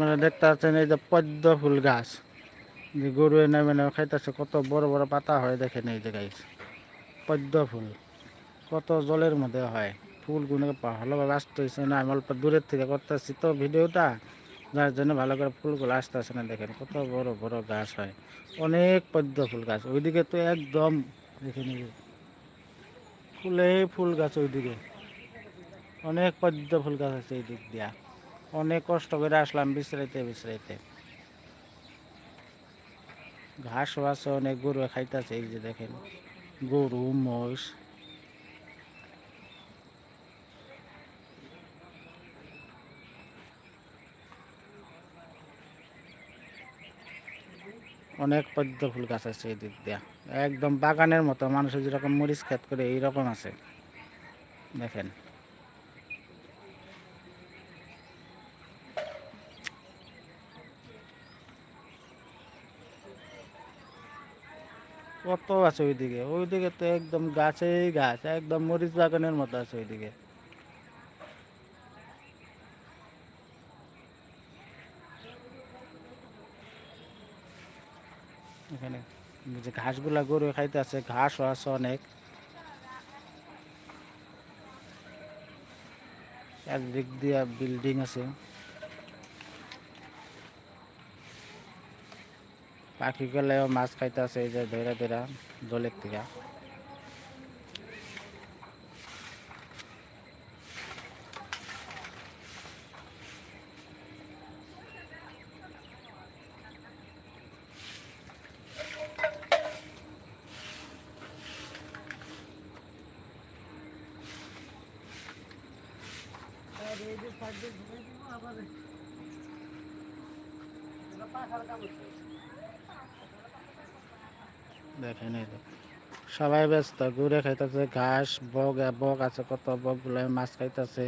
আপনারা দেখতে পাচ্ছেন এই যে পদ্ম ফুল গাছ। যে গরু এনে মানে খাইতেছে, কত বড় বড় পাতা হয় দেখেন এই যে গাছ পদ্ম ফুল, কত জলের মধ্যে হয়। ফুলগুলো ভালোভাবে আসতে হয়েছে না, আমি অল্প দূরের থেকে করতেছি তো ভিডিওটা। যার জন্য ভালো করে ফুলগুলো আসতেছে না দেখেন, কত বড় বড় গাছ হয়। অনেক পদ্ম ফুল গাছ, ওইদিকে তো একদম দেখে ফুলে ফুল গাছ ওইদিকে। অনেক পদ্ম ফুল গাছ আছে এই দিক দিয়া। অনেক কষ্ট করে আসলাম বিশ্রাইতে বিশ্রাইতে। ঘাস আছে অনেক গরু খাইতেছে, এই যে দেখেন, গরু মহিষ অনেক পদ্ম ফুল গাছ আছে এই দিক দিয়া। একদম বাগানের মতো, মানুষের যেরকম মরিচ খেত করে, এইরকম আছে। দেখেন। কত আছে ওইদিকে? ওইদিকে তো একদম গাছেই গাছ, একদম মরিচ বাগানের মতো আছে ওইদিকে। এখানে যে ঘাসগুলা গরু খাইতে আছে, ঘাসও আছে অনেক। একদিক দিয়া বিল্ডিং আছে। পাখি গেলেও মাছ খাইতে আছে এই যে ধৈরা ধৈরা জলের থেকে। দেখেন সবাই ব্যস্ত ঘুরে খাইতেছে ঘাস বগ বক আছে কত বগগুলো মাছ খাইতেছে।